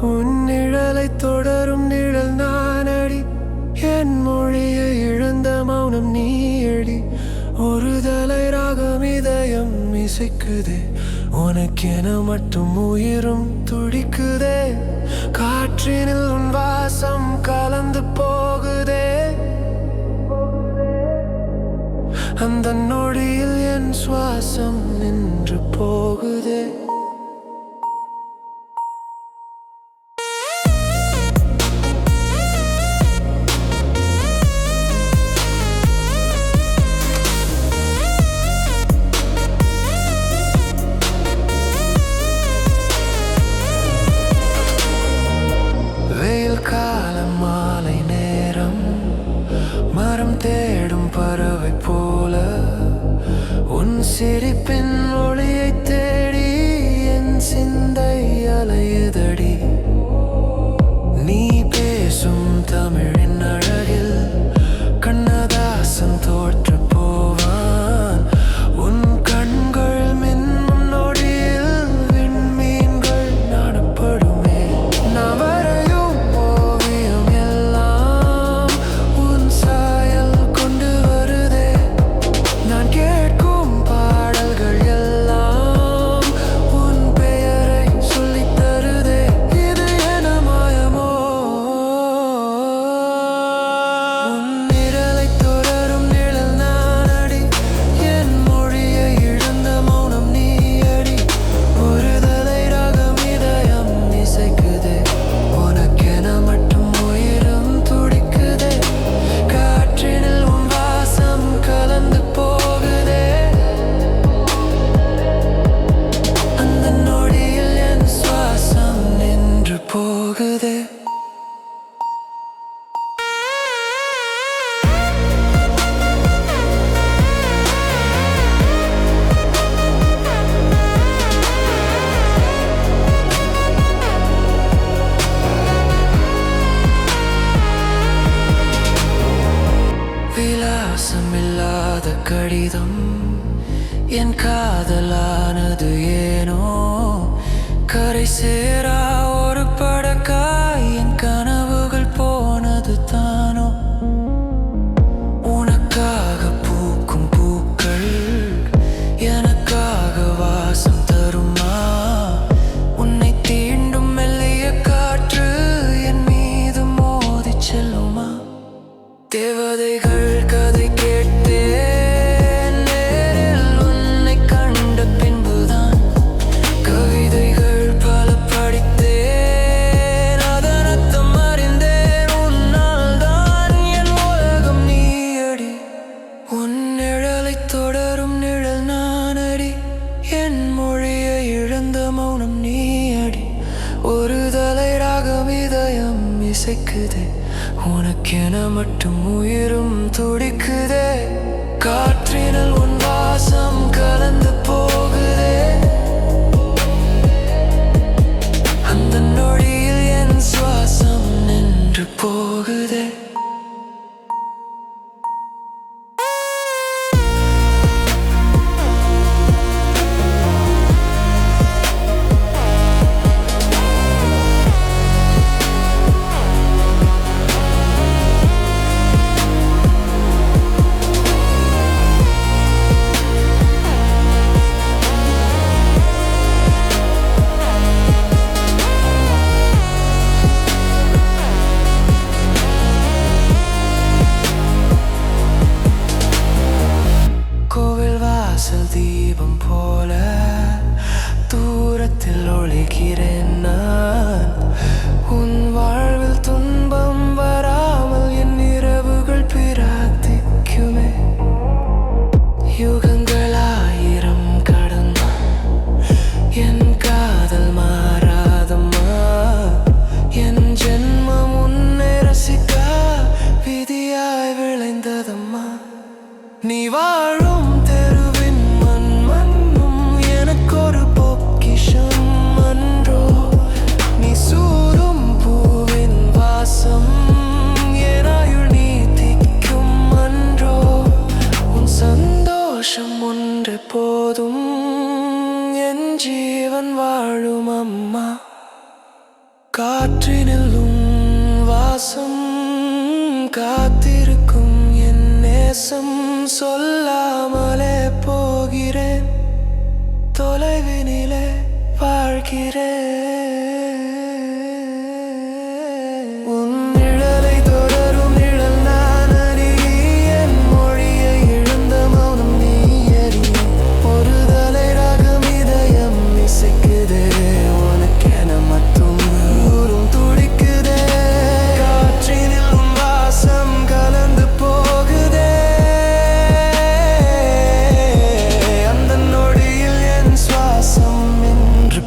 உன் நிழலை தொடரும் நிழல் நானடி. என் மொழியை இழந்த மௌனம் நீயடி. ஒரு தலை ராகம் இதயம் இசைக்குதே. உனக்கென மட்டும் உயிரும் துடிக்குதே. காற்றினில் உன் வாசம் கலந்து போகுதே. அந்த நொடியில் என் சுவாசம் city pins வராத கடிதம் என் காதலானது ஏனோ? கரை சேரா இசைக்குது உனக்கென மட்டும் உயிரும் துடிக்கும். Oli kireellä. காற்றினிலும் வாசம் காத்திருக்கும் என் நேசம். சொல்லாமலே போகிறேன். தொலைவினிலே வாழ்கிறேன்.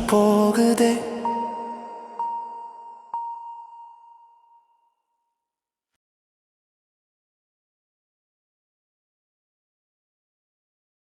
ポーグで